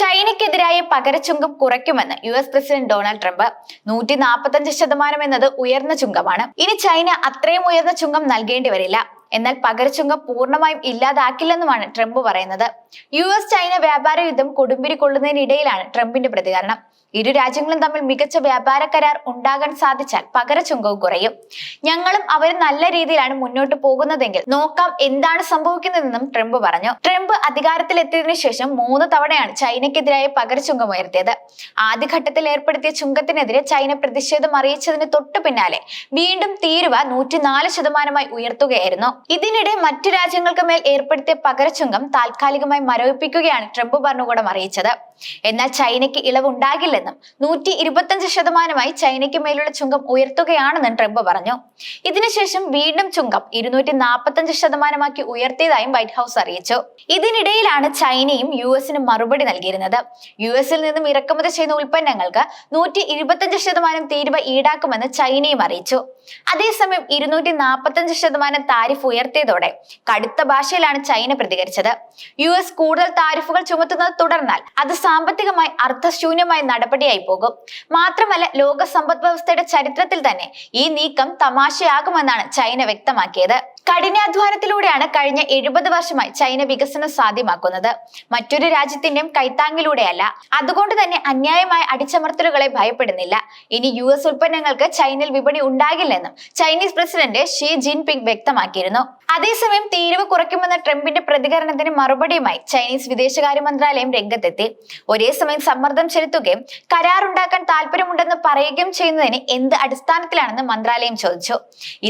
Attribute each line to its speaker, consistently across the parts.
Speaker 1: ചൈനയ്ക്കെതിരായ പകരച്ചുങ്കം കുറയ്ക്കുമെന്ന് U S president Donald Trump നൂറ്റി നാൽപ്പത്തഞ്ച് ശതമാനം എന്നത് ഉയർന്ന ചുങ്കമാണ്. ഇനി ചൈന അത്രയും ഉയർന്ന ചുങ്കം നൽകേണ്ടി വരില്ല. എന്നാൽ പകരച്ചുങ്കം പൂർണമായും ഇല്ലാതാക്കില്ലെന്നുമാണ് ട്രംപ് പറയുന്നത്. യു എസ് ചൈന വ്യാപാര യുദ്ധം കൊടുമ്പിരി കൊള്ളുന്നതിനിടയിലാണ് ട്രംപിന്റെ പ്രതികരണം. ഇരു രാജ്യങ്ങളും തമ്മിൽ മികച്ച വ്യാപാര കരാർ ഉണ്ടാകാൻ സാധിച്ചാൽ പകരച്ചുങ്കവും കുറയും. ഞങ്ങളും അവരും നല്ല രീതിയിലാണ് മുന്നോട്ട് പോകുന്നതെങ്കിൽ നോക്കാം എന്താണ് സംഭവിക്കുന്നതെന്നും ട്രംപ് പറഞ്ഞു. ട്രംപ് അധികാരത്തിലെത്തിയതിനു ശേഷം മൂന്ന് തവണയാണ് ചൈനയ്ക്കെതിരായ പകർച്ചുങ്കം ഉയർത്തിയത്. ആദ്യഘട്ടത്തിൽ ഏർപ്പെടുത്തിയ ചുങ്കത്തിനെതിരെ ചൈന പ്രതിഷേധം അറിയിച്ചതിന് തൊട്ടു പിന്നാലെ വീണ്ടും തീരുവ നൂറ്റിനാല് ശതമാനമായി ഉയർത്തുകയായിരുന്നു. ഇതിനിടെ മറ്റു രാജ്യങ്ങൾക്ക് മേൽ ഏർപ്പെടുത്തിയ പകരച്ചുങ്കം താൽക്കാലികമായി മരവിപ്പിക്കുകയാണ് ട്രംപ് ഭരണകൂടം അറിയിച്ചത്. എന്നാൽ ചൈനയ്ക്ക് ഇളവുണ്ടാകില്ലെന്നും നൂറ്റി ഇരുപത്തഞ്ച് ശതമാനമായി ചൈനയ്ക്ക് മേലുള്ള ചുങ്കം ഉയർത്തുകയാണെന്നും ട്രംപ് പറഞ്ഞു. ഇതിനുശേഷം വീണ്ടും ചുങ്കം ഇരുന്നൂറ്റി നാൽപ്പത്തഞ്ച് ശതമാനമാക്കി ഉയർത്തിയതായും വൈറ്റ് ഹൗസ് അറിയിച്ചു. ഇതിനിടയിലാണ് ചൈനയും യു എസിനും മറുപടി നൽകിയിരുന്നത്. യു എസിൽ നിന്നും ഇറക്കുമതി ചെയ്യുന്ന ഉൽപ്പന്നങ്ങൾക്ക് നൂറ്റി ഇരുപത്തഞ്ച് ശതമാനം തീരുവ ഈടാക്കുമെന്ന് ചൈനയും അറിയിച്ചു. അതേസമയം ഇരുന്നൂറ്റി നാൽപ്പത്തഞ്ച് ശതമാനം താരിഫ് ഉയർത്തിയതോടെ കടുത്ത ഭാഷയിലാണ് ചൈന പ്രതികരിച്ചത്. യു എസ് കൂടുതൽ താരിഫുകൾ ചുമത്തുന്നത് തുടർന്നാൽ അത് സാമ്പത്തികമായി അർത്ഥശൂന്യമായ നടപടിയായി പോകും. മാത്രമല്ല ലോക സമ്പദ് വ്യവസ്ഥയുടെ ചരിത്രത്തിൽ തന്നെ ഈ നീക്കം തമാശയാകുമെന്നാണ് ചൈന വ്യക്തമാക്കിയത്. കഠിനാധ്വാനത്തിലൂടെയാണ് കഴിഞ്ഞ എഴുപത് വർഷമായി ചൈന വികസനം സാധ്യമാക്കുന്നത്. മറ്റൊരു രാജ്യത്തിന്റെയും കൈത്താങ്ങിലൂടെയല്ല. അതുകൊണ്ട് തന്നെ അന്യായമായ അടിച്ചമർത്തലുകളെ ഭയപ്പെടുന്നില്ല. ഇനി യു എസ് ഉൽപ്പന്നങ്ങൾക്ക് ചൈനയിൽ വിപണി ഉണ്ടാകില്ലെന്നും ചൈനീസ് പ്രസിഡന്റ് ഷീ ജിൻപിങ് വ്യക്തമാക്കിയിരുന്നു. അതേസമയം തീരുവ കുറയ്ക്കുമെന്ന ട്രംപിന്റെ പ്രതികരണത്തിന് മറുപടിയുമായി ചൈനീസ് വിദേശകാര്യ മന്ത്രാലയം രംഗത്തെത്തി. ഒരേ സമയം സമ്മർദ്ദം ചെലുത്തുകയും കരാറുണ്ടാക്കാൻ താല്പര്യമുണ്ടെന്ന് പറയുകയും ചെയ്യുന്നതിന് എന്ത് അടിസ്ഥാനത്തിലാണെന്ന് മന്ത്രാലയം ചോദിച്ചു.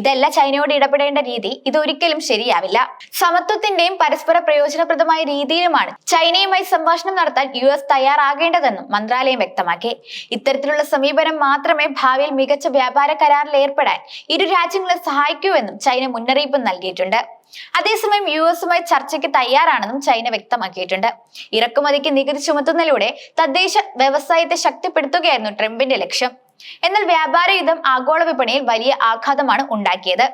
Speaker 1: ഇതല്ല ചൈനയോട് ഇടപെടേണ്ട രീതി. ഇതൊരിക്കലും ശരിയാവില്ല. സമത്വത്തിന്റെയും പരസ്പര പ്രയോജനപ്രദമായ രീതിയിലുമാണ് ചൈനയുമായി സംഭാഷണം നടത്താൻ യു എസ് തയ്യാറാകേണ്ടതെന്നും മന്ത്രാലയം വ്യക്തമാക്കി. ഇത്തരത്തിലുള്ള സമീപനം മാത്രമേ ഭാവിയിൽ മികച്ച വ്യാപാര കരാറിൽ ഏർപ്പെടാൻ ഇരു രാജ്യങ്ങളെ സഹായിക്കൂ എന്നും ചൈന മുന്നറിയിപ്പ് നൽകിയിട്ടുണ്ട്. അതേസമയം യു എസുമായി ചർച്ചയ്ക്ക് തയ്യാറാണെന്നും ചൈന വ്യക്തമാക്കിയിട്ടുണ്ട്. ഇറക്കുമതിക്ക് നികുതി ചുമത്തുന്നതിലൂടെ തദ്ദേശ വ്യവസായത്തെ ശക്തിപ്പെടുത്തുകയായിരുന്നു ട്രംപിന്റെ ലക്ഷ്യം. എന്നാൽ വ്യാപാര യുദ്ധം ആഗോള വിപണിയിൽ വലിയ ആഘാതമാണ് ഉണ്ടാക്കിയത്.